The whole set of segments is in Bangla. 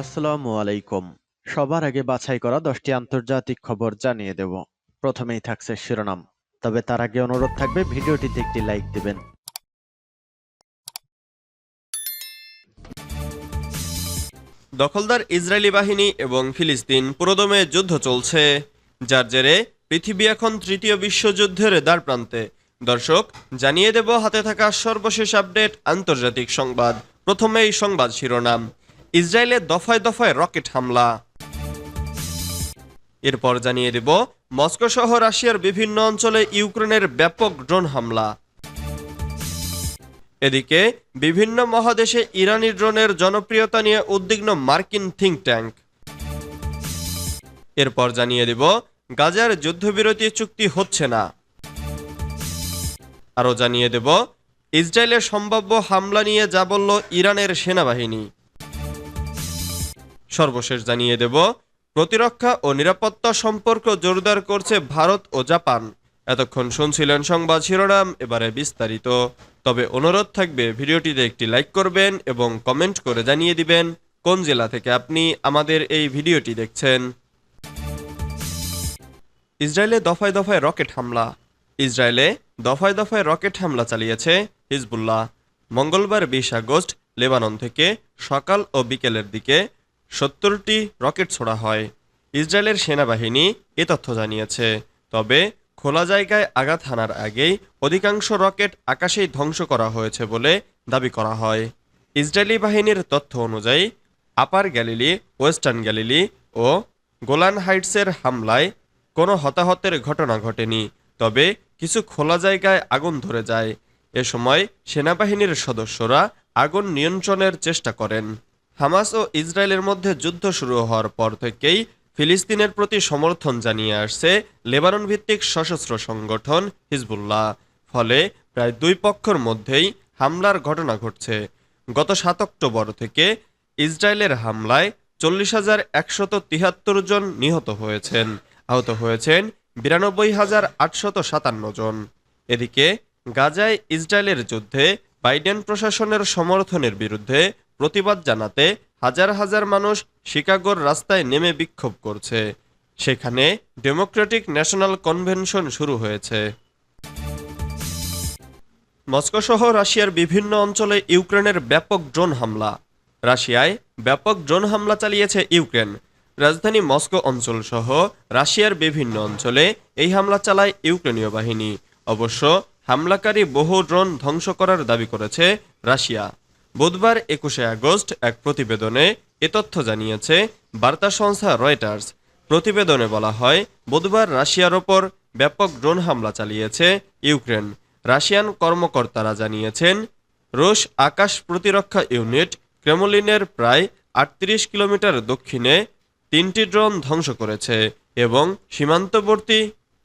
আসসালামু আলাইকুম। সবার আগে বাছাই করা দশটি আন্তর্জাতিক খবর জানিয়ে দেব। প্রথমেই থাকছে শিরোনাম। তবে তার আগে অনুরোধ থাকবে, ভিডিওটিতে একটি লাইক দিবেন। দখলদার ইসরায়েলি বাহিনী এবং ফিলিস্তিন পুরোদমে যুদ্ধ চলছে। যার জেরে পৃথিবী এখন তৃতীয় বিশ্বযুদ্ধের দ্বার প্রান্তে। দর্শক, জানিয়ে দেব, হাতে থাকা সর্বশেষ আপডেট আন্তর্জাতিক সংবাদ। প্রথমেই সংবাদ শিরোনাম। ইসরায়েলে দফায় দফায় রকেট হামলা। এরপর জানিয়ে দেব, মস্কো সহ রাশিয়ার বিভিন্ন অঞ্চলে ইউক্রেনের ব্যাপক ড্রোন হামলা। এদিকে, বিভিন্ন মহাদেশে ইরানি ড্রোনের জনপ্রিয়তা নিয়ে উদ্বিগ্ন মার্কিন থিঙ্ক ট্যাঙ্ক। এরপর জানিয়ে দেব, গাজার যুদ্ধবিরতি চুক্তি হচ্ছে না। আরও জানিয়ে দেব ইসরায়েলের সম্ভাব্য হামলা নিয়ে যা বলল ইরানের সেনাবাহিনী। সর্বশেষ জানিয়ে দেব, প্রতিরক্ষা ও নিরাপত্তা সম্পর্ক জোরদার করছে ভারত ও জাপান। এতক্ষণ শুনছিলেন সংবাদ শিরোনাম, এবারে বিস্তারিত। তবে অনুরোধ থাকবে, ভিডিওটিতে একটি লাইক করবেন এবং কমেন্ট করে জানিয়ে দিবেন কোন জেলা থেকে আপনি আমাদের এই ভিডিওটি দেখছেন। ইসরায়েলে দফায় দফায় রকেট হামলা। ইসরায়েলে দফায় দফায় রকেট হামলা চালিয়েছে হিজবুল্লাহ। মঙ্গলবার বিশ আগস্ট লেবানন থেকে সকাল ও বিকেলের দিকে সত্তরটি রকেট ছোড়া হয়। ইসরায়েলের সেনাবাহিনী এ তথ্য জানিয়েছে। তবে খোলা জায়গায় আঘাত হানার আগেই অধিকাংশ রকেট আকাশেই ধ্বংস করা হয়েছে বলে দাবি করা হয়। ইসরায়েলি বাহিনীর তথ্য অনুযায়ী, আপার গ্যালিলি, ওয়েস্টার্ন গ্যালিলি ও গোলান হাইটসের হামলায় কোনো হতাহতের ঘটনা ঘটেনি। তবে কিছু খোলা জায়গায় আগুন ধরে যায়। এ সময় সেনাবাহিনীর সদস্যরা আগুন নিয়ন্ত্রণের চেষ্টা করেন। হামাস ও ইসরায়েলের মধ্যে যুদ্ধ শুরু হওয়ার পর থেকেই ফিলিস্তিনের প্রতি সমর্থন জানিয়ে আসছে লেবানন ভিত্তিক সশস্ত্র সংগঠন হিজবুল্লাহ। ফলে প্রায় দুই পক্ষের মধ্যেই হামলার ঘটনা ঘটছে। গত সাত অক্টোবর থেকে ইসরায়েলের হামলায় চল্লিশ হাজার একশত তিহাত্তর জন নিহত হয়েছেন। আহত হয়েছেন বিরানব্বই হাজার আটশত সাতান্ন জন। এদিকে গাজায় ইসরায়েলের যুদ্ধে বাইডেন প্রশাসনের সমর্থনের বিরুদ্ধে প্রতিবাদ জানাতে হাজার হাজার মানুষ শিকাগোর রাস্তায় নেমে বিক্ষোভ করছে। সেখানে ডেমোক্রেটিক ন্যাশনাল কনভেনশন শুরু হয়েছে। মস্কো সহ রাশিয়ার বিভিন্ন অঞ্চলে ইউক্রেনের ব্যাপক ড্রোন হামলা। রাশিয়ায় ব্যাপক ড্রোন হামলা চালিয়েছে ইউক্রেন। রাজধানী মস্কো অঞ্চল সহ রাশিয়ার বিভিন্ন অঞ্চলে এই হামলা চালায় ইউক্রেনীয় বাহিনী। অবশ্য হামলাকারী বহু ড্রোন ধ্বংস করার দাবি করেছে রাশিয়া। বুধবার একুশে আগস্ট এক প্রতিবেদনে এ তথ্য জানিয়েছে, বার্তা সংস্থা রয়টার্স। প্রতিবেদনে বলা হয়, বুধবার রাশিয়ার ওপর ব্যাপক ড্রোন হামলা চালিয়েছে ইউক্রেন। রাশিয়ান কর্মকর্তারা জানিয়েছেন, রুশ আকাশ প্রতিরক্ষা ইউনিট ক্রেমলিনের প্রায় আটত্রিশ কিলোমিটার দক্ষিণে তিনটি ড্রোন ধ্বংস করেছে এবং সীমান্তবর্তী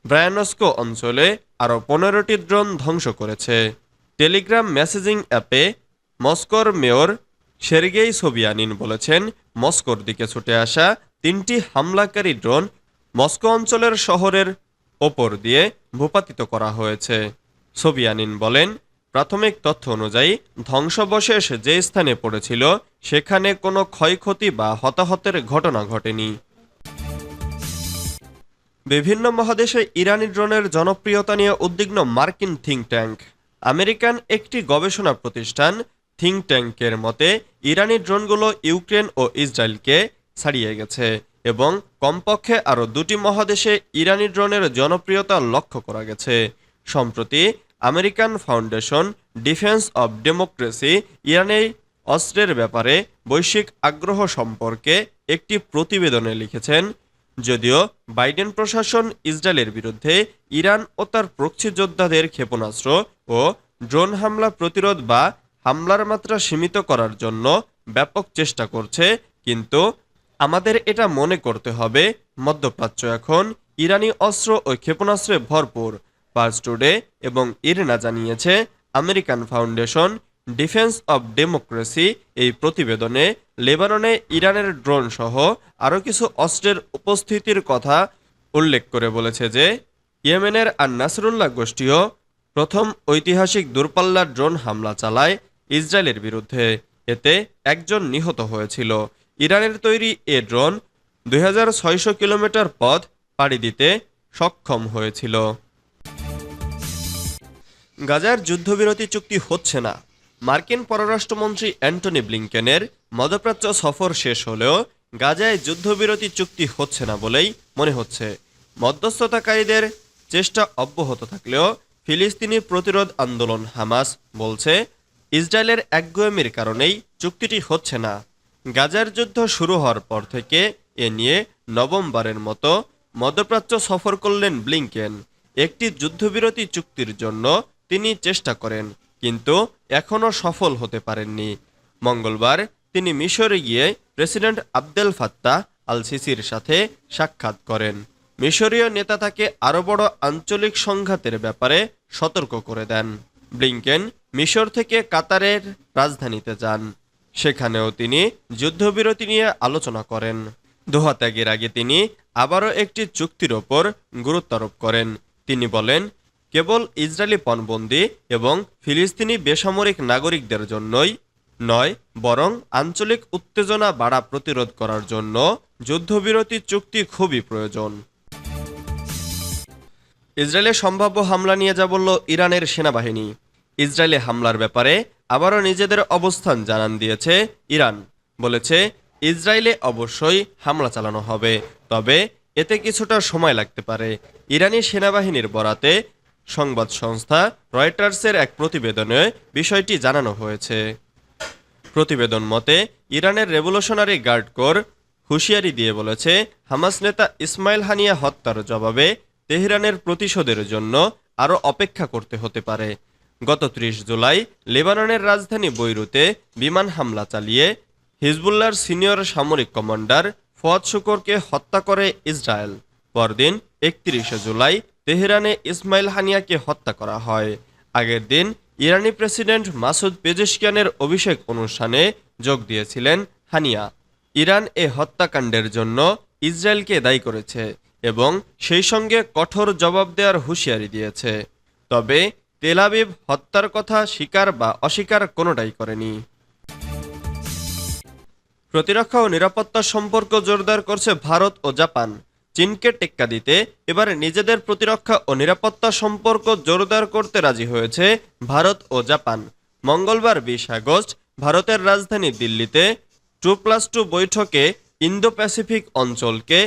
ব্রায়ানস্কো অঞ্চলে আরও পনেরোটি ড্রোন ধ্বংস করেছে। টেলিগ্রাম মেসেজিং অ্যাপে মস্কোর মেয়র সের্গেই সোবিয়ানিন বলেছেন, মস্কোর দিকে ছুটে আসা তিনটি হামলাকারী ড্রোন মস্কো অঞ্চলের শহরের ওপর দিয়ে ভূপাতিত করা হয়েছে। সোবিয়ানিন বলেন, প্রাথমিক তথ্য অনুযায়ী ধ্বংসবশেষ যে স্থানে পড়েছিল, সেখানে কোনো ক্ষয়ক্ষতি বা হতাহতের ঘটনা ঘটেনি। বিভিন্ন মহাদেশে ইরানি ড্রোনের জনপ্রিয়তা নিয়ে উদ্বিগ্ন মার্কিন থিঙ্ক ট্যাঙ্ক। আমেরিকান একটি গবেষণা প্রতিষ্ঠান থিঙ্ক ট্যাঙ্কের মতে, ইরানি ড্রোনগুলো ইউক্রেন ও ইসরায়েলকে ছাড়িয়ে গেছে এবং কমপক্ষে আরও দুটি মহাদেশে ইরানি ড্রোনের জনপ্রিয়তা লক্ষ্য করা গেছে। সম্প্রতি American foundation defence of democracy ইরানের অস্ত্রের ব্যাপারে বৈশ্বিক আগ্রহ সম্পর্কে একটি প্রতিবেদনে লিখেছেন, যদিও বাইডেন প্রশাসন ইসরায়েলের বিরুদ্ধে ইরান ও তার প্রক্সি যোদ্ধাদের ক্ষেপণাস্ত্র ও ড্রোন হামলা প্রতিরোধ বা হামলার মাত্রা সীমিত করার জন্য ব্যাপক চেষ্টা করছে, কিন্তু আমাদের এটা মনে করতে হবে। মধ্যপ্রাচ্য এখন ইরানি অস্ত্র ও ক্ষেপণাস্ত্রে ভরপুর। পার্স টুডে এবং ইরেনা জানিয়েছে American foundation defence of democracy এই প্রতিবেদনে লেবাননে ইরানের ড্রোন সহ আরও কিছু অস্ত্রের উপস্থিতির কথা উল্লেখ করে বলেছে যে, ইয়েমেনের আর নাসরুল্লাহ গোষ্ঠীও প্রথম ঐতিহাসিক দূরপাল্লার ড্রোন হামলা চালায় ইসরায়েলের বিরুদ্ধে এতে একজন নিহত হয়েছিল। ইরানের তৈরি এ ড্রোন দুই হাজার ছয়শো কিলোমিটার পথ পাড়ি দিতে সক্ষম হয়েছিল। গাজার যুদ্ধবিরতি চুক্তি হচ্ছে না। মার্কিন পররাষ্ট্রমন্ত্রী অ্যান্টনি ব্লিংকেনের মধ্যপ্রাচ্য সফর শেষ হলেও গাজায় যুদ্ধবিরতি চুক্তি হচ্ছে না বলেই মনে হচ্ছে। মধ্যস্থতাকারীদের চেষ্টা অব্যাহত থাকলেও ফিলিস্তিনি প্রতিরোধ আন্দোলন হামাস বলছে ইসরায়েলের একগুয়েমির কারণেই চুক্তিটি হচ্ছে না। গাজার যুদ্ধ শুরু হওয়ার পর থেকে এ নিয়ে নবমবারের মতো মধ্যপ্রাচ্য সফর করলেন ব্লিংকেন। একটি যুদ্ধবিরতি চুক্তির জন্য তিনি চেষ্টা করেন, কিন্তু এখনও সফল হতে পারেননি। মঙ্গলবার তিনি মিশরে গিয়ে প্রেসিডেন্ট আবদেল ফাত্তা আল সিসির সাথে সাক্ষাৎ করেন। মিশরীয় নেতা তাকে আরও বড় আঞ্চলিক সংঘাতের ব্যাপারে সতর্ক করে দেন। ব্লিংকেন মিশর থেকে কাতারের রাজধানীতে যান। সেখানেও তিনি যুদ্ধবিরতি নিয়ে আলোচনা করেন। দোহা ত্যাগের আগে তিনি আবারও একটি চুক্তির ওপর গুরুত্বারোপ করেন। তিনি বলেন, কেবল ইসরায়েলি পণবন্দি এবং ফিলিস্তিনি বেসামরিক নাগরিকদের জন্যই নয়, বরং আঞ্চলিক উত্তেজনা বাড়া প্রতিরোধ করার জন্য যুদ্ধবিরতি চুক্তি খুবই প্রয়োজন। ইসরায়েলের সম্ভাব্য হামলা নিয়ে যা বলল ইরানের সেনাবাহিনী। ইসরায়েলে হামলার ব্যাপারে আবারও নিজেদের অবস্থান জানান দিয়েছে ইরান। বলেছে, ইসরায়েলে অবশ্যই হামলা চালানো হবে, তবে এতে কিছুটা সময় লাগতে পারে। ইরানি সেনাবাহিনীর বরাতে সংবাদ সংস্থা রয়টার্সের এক প্রতিবেদনে বিষয়টি জানানো হয়েছে। প্রতিবেদন মতে, ইরানের রেভলিউশনারি গার্ড কোর হুঁশিয়ারি দিয়ে বলেছে, হামাস নেতা ইসমাইল হানিয়া হত্যার জবাবে তেহরানের প্রতিশোধের জন্য আরও অপেক্ষা করতে হতে পারে। গত ত্রিশ জুলাই লেবাননের রাজধানী বৈরুতে বিমান হামলা চালিয়ে হিজবুল্লাহর সিনিয়র সামরিক কমান্ডার ফোয়াদ শুকরকে হত্যা করে ইসরায়েল। পরদিন একত্রিশে জুলাই তেহরানে ইসমাইল হানিয়াকে হত্যা করা হয়। আগের দিন ইরানি প্রেসিডেন্ট মাসুদ পেজেশকিয়ানের অভিষেক অনুষ্ঠানে যোগ দিয়েছিলেন হানিয়া। ইরান এ হত্যাকাণ্ডের জন্য ইসরায়েলকে দায়ী করেছে এবং সেই সঙ্গে কঠোর জবাব দেওয়ার হুঁশিয়ারি দিয়েছে। তবে তেলাবিব হত্যার কথা স্বীকার বা অস্বীকার কোনোটাই করেনি। প্রতিরক্ষা ও নিরাপত্তা সম্পর্ক জোরদার করছে ভারত ও জাপান। চীনকে টেক্কা দিতে এবার নিজেদের প্রতিরক্ষা ও নিরাপত্তা সম্পর্ক জোরদার করতে রাজি হয়েছে ভারত ও জাপান। মঙ্গলবার বিশ আগস্ট ভারতের রাজধানী দিল্লিতে টু প্লাস টু বৈঠকে ইন্দো প্যাসিফিক অঞ্চলকে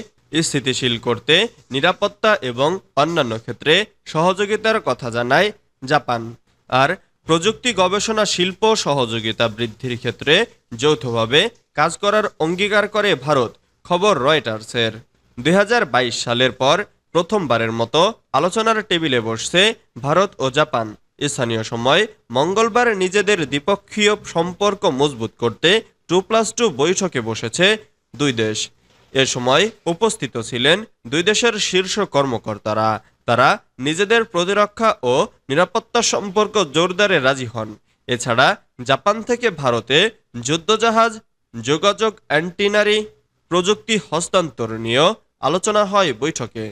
স্থিতিশীল করতে, নিরাপত্তা এবং অন্যান্য ক্ষেত্রে সহযোগিতার কথা জানায় জাপান। আর প্রযুক্তি গবেষণা শিল্প সহযোগিতা বৃদ্ধির ক্ষেত্রে যৌথভাবে কাজ করার অঙ্গীকার করে ভারত, খবর রয়টার্সের। দুই হাজার বাইশ সালের পর প্রথমবারের মতো আলোচনার টেবিলে বসছে ভারত ও জাপান। স্থানীয় সময় মঙ্গলবার নিজেদের দ্বিপক্ষীয় সম্পর্ক মজবুত করতে টু প্লাস টু বৈঠকে বসেছে দুই দেশ। এ সময় উপস্থিত ছিলেন দুই দেশের শীর্ষ কর্মকর্তারা। তারা নিজেদের প্রতিরক্ষা ও নিরাপত্তা সম্পর্ক জোরদারে রাজি হন। এছাড়া জাপান থেকে ভারতে যুদ্ধজাহাজ, যোগাযোগ অ্যান্টিনারি প্রযুক্তি হস্তান্তর নিয়েও আলোচনা হয় বৈঠকে।